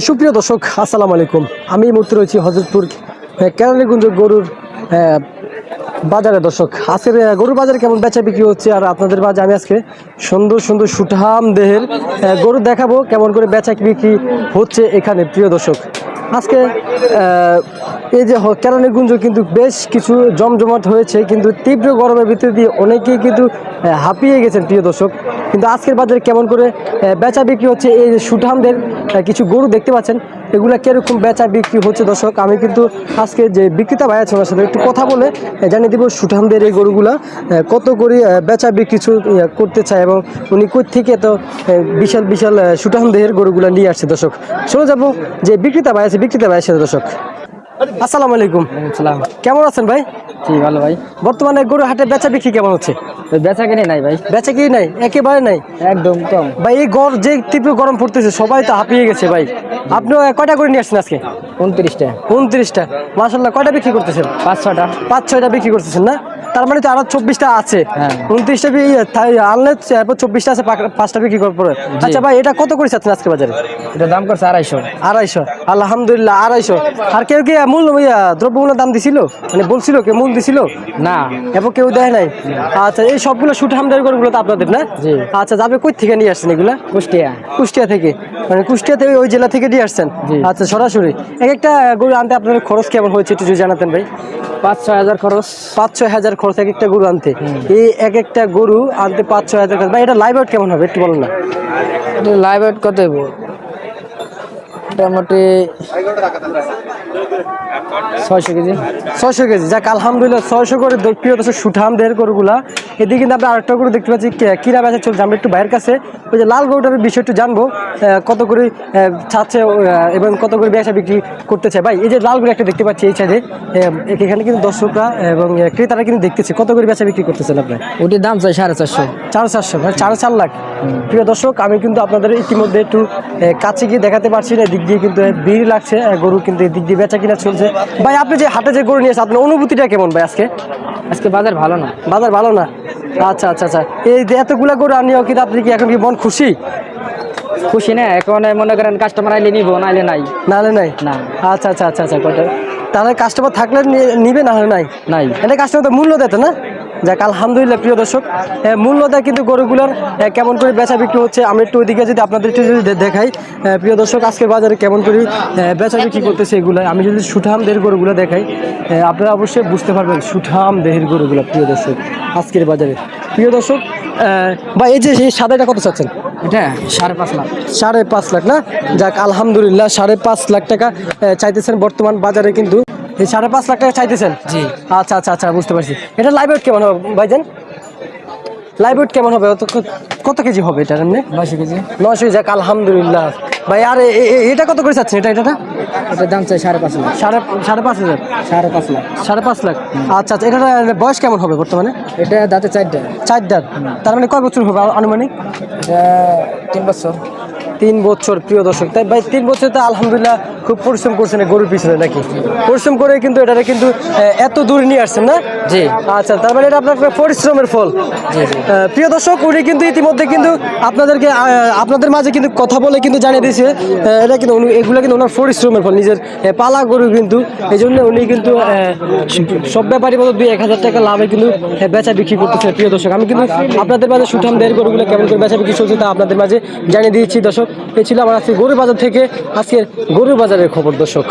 সুপ্রিয় দর্শক, আসসালামু আলাইকুম। আমি এই মুহূর্তে রয়েছি হজরতপুর কেরানীগঞ্জ গরুর বাজারে। দর্শক, আজকের গরুর বাজারে কেমন বেচা বিক্রি হচ্ছে আর আপনাদের মাঝে আমি আজকে সুন্দর সুন্দর সুঠাম দেহের গরু দেখাবো কেমন করে বেচা বিক্রি হচ্ছে এখানে। প্রিয় দর্শক, আজকে এই যে কেরানীগঞ্জ কিন্তু বেশ কিছু জমজমাট হয়েছে কিন্তু তীব্র গরমের ভিতর দিয়ে অনেকেই কিন্তু হাঁপিয়ে গেছেন প্রিয় দর্শক। কিন্তু আজকের বাজারে কেমন করে বেচা বিক্রি হচ্ছে এই যে সুঠামদের কিছু গরু দেখতে পাচ্ছেন এগুলো কীরকম বেচা বিক্রি হচ্ছে দর্শক? আমি কিন্তু আজকে যে বিক্রেতা ভাই আছে ওনার সাথে একটু কথা বলে জানিয়ে দিব সুঠামদের এই গরুগুলা কত করে বেচা বিক্রি করতে চায় এবং উনি কই থেকে তো বিশাল বিশাল আহ, সুঠাম দেহের গরুগুলা নিয়ে আসছে দর্শক? চলে যাব যে বিক্রেতা ভাই আছে বিক্রেতা ভাই আছে দর্শক। আসসালামু আলাইকুম। সালাম। কেমন আছেন ভাই? জি ভালো ভাই। বর্তমানে গরু হাটে বেচা বিক্রি কেমন হচ্ছে? বেচা কিনে নাই ভাই। বেচা কিনে নাই? একেবারে নাই? একদম কম। ভাই এই গর যে তীব্র গরম পড়তেছে সবাই তো হাঁপিয়ে গেছে ভাই। আপনি কয়টা করে নিয়ে আসছেন আজকে? উনত্রিশটা। উনত্রিশটা। মাসাল্লাহ কয়টা বিক্রি করতেছেন? পাঁচ ছটা পাঁচ ছয়টা বিক্রি করতেছেন না? তার মানে তো আরও চব্বিশটা আছে। হ্যাঁ। উনত্রিশটা আনলে এরপর চব্বিশটা আছে পাঁচটা বিক্রি করার পরে। আচ্ছা ভাই এটা কত করে চাচ্ছেন আজকে বাজারে? এটা দাম করছে আড়াইশো। আড়াইশো। আলহামদুলিল্লাহ আড়াইশো। আর কেউ কি মূল দ্রব্যমূল্যের দাম দিছিল? মানে বলছিল কেউ মূল দিছিল? না। এরপর কেউ দেয় নাই? আচ্ছা এই সবগুলো শুট হামদার গরুগুলো তো আপনাদের না? আচ্ছা যাবে কই থেকে নিয়ে আসছেন এগুলা? কুষ্টিয়া। কুষ্টিয়া থেকে। মানে কুষ্টিয়া থেকে ওই জেলা থেকে নিয়ে আসছেন? আচ্ছা সরাসরি। এক একটা গরু আনতে আপনার খরচ কেমন হয়েছে একটু জানাতেন ভাই। পাঁচ ছয় হাজার খরচ। পাঁচ ছয় হাজার খরচ এক একটা গরু আনতে। এই এক একটা গরু আনতে পাঁচ ছয় হাজার খরচ। ভাই এটা লাইভ আউট কেমন হবে একটু বলুন না। লাইভ আউট কত হইব? মোটামুটি ছয়শো কেজি। ছয়শো কেজি। যাক আলহামদুলিল্লাহ ছয়শো করে প্রিয় দর্শক সুঠাম দেহের গরুগুলা। এদিকে কিন্তু আমরা আরেকটা গরু দেখতে পাচ্ছি কিরা বেচা চলছে আমরা একটু বাইরের কাছে। ওই যে লাল গরুটার বিষয় একটু জানব কত করে ছাড়ছে এবং কত করে বেচা বিক্রি করতে চায় ভাই এই যে লাল গরু একটা দেখতে পাচ্ছি এই সাইডে এখানে কিন্তু দর্শকরা এবং ক্রেতারা কিন্তু দেখতেছে কত করে বেচা বিক্রি করতেছেন আপনার ওটির দাম চাই সাড়ে চারশো। চার চারশো মানে চার চার লাখ। প্রিয় দর্শক আমি কিন্তু আপনাদের ইতিমধ্যে একটু কাছে গিয়ে দেখাতে পারছি না এদিক দিয়ে কিন্তু ভিড় লাগছে গরু কিন্তু এদিক দিয়ে বেচা কিনা চলছে। ভাই আপনি যে হাটে যে গরু নিয়েছেন আপনার অনুভূতিটা কেমন ভাই আজকে? আজকে বাজার ভালো না। বাজার ভালো না? আচ্ছা আচ্ছা আচ্ছা। এই যে এতগুলা গরু আনিও কিন্তু আপনি কি এখন কি মন খুশি? খুশি না এখন মনে করেন কাস্টমার আইলে নিবো নাইলে নাই। নাহলে নাই? না। আচ্ছা আচ্ছা আচ্ছা আচ্ছা তাহলে কাস্টমার থাকলে নিবে না হলে নাই? নাই। এটা কাস্টমার তো মূল্য দেয় না? যাক আলহামদুলিল্লাহ প্রিয় দর্শক এ, মূল্য দেয় কিন্তু গরুগুলোর কেমন করে বেচা বিক্রি হচ্ছে আমি একটু ওইদিকে যদি আপনাদের একটু যদি দেখাই প্রিয় দর্শক আজকের বাজারে কেমন করে বেচা বিক্রি করতেছে এগুলো আমি যদি সুঠাম দেহের গরুগুলো দেখাই আপনারা অবশ্যই বুঝতে পারবেন সুঠাম দেহের গরুগুলো প্রিয় দর্শক আজকের বাজারে। প্রিয় দর্শক বা এই যে এই সাদাটা কত চাচ্ছেন? এটা সাড়ে পাঁচ লাখ। সাড়ে পাঁচ লাখ না? যাক আলহামদুলিল্লাহ সাড়ে পাঁচ লাখ টাকা চাইতেছেন বর্তমান বাজারে কিন্তু। সাড়ে পাঁচ লাখ টাকা চাইতেছেন? জি। আচ্ছা আচ্ছা আচ্ছা বুঝতে পারছি। এটা লাইভ ওয়েট কেমন হবে ভাইজান? লাইভ ওয়েট কেমন হবে? কত কেজি হবে এটা এমনি? নয়শো কেজি। নশো যাক আলহামদুলিল্লাহ। ভাই আর এটা কত করে চাচ্ছেন? এটা এটা এটার দাম চাই সাড়ে পাঁচ লাখ। সাড়ে সাড়ে পাঁচ হাজার? সাড়ে পাঁচ লাখ। সাড়ে পাঁচ লাখ। আচ্ছা আচ্ছা এটার বয়স কেমন হবে বর্তমানে? এটা দাঁতে চারটা চার দাঁত। তার মানে কয় বছর হবে আনুমানিক? এটা তিন বছর। তিন বছর প্রিয় দর্শক। তাই ভাই তিন বছর তো আলহামদুলিল্লাহ খুব পরিশ্রম করছেন গরুর পিছনে নাকি? পরিশ্রম করে কিন্তু এটাকে কিন্তু এত দূর নিয়ে আসছেন না? জি। আচ্ছা তার মানে এটা আপনার পরিশ্রমের ফল। প্রিয় দর্শক উনি কিন্তু ইতিমধ্যে কিন্তু আপনাদেরকে আপনাদের মাঝে কিন্তু কথা বলে কিন্তু জানিয়ে দিয়েছে এটা কিন্তু এগুলো কিন্তু ওনার পরিশ্রমের ফল নিজের পালা গরু কিন্তু। এই জন্য উনি কিন্তু সব ব্যাপারই মতো দুই এক হাজার টাকা লাভে কিন্তু বেচা বিক্রি করতেছে প্রিয় দর্শক। আমি কিন্তু আপনাদের মাঝে সুঠাম দেড় গরুগুলো কেমন করে বেচা বিক্রি চলছে তা আপনাদের মাঝে জানিয়ে দিয়েছি দর্শক। এই ছিল আমার আজকে গরুর বাজার থেকে আজকের গরুর বাজারের খবর দর্শক।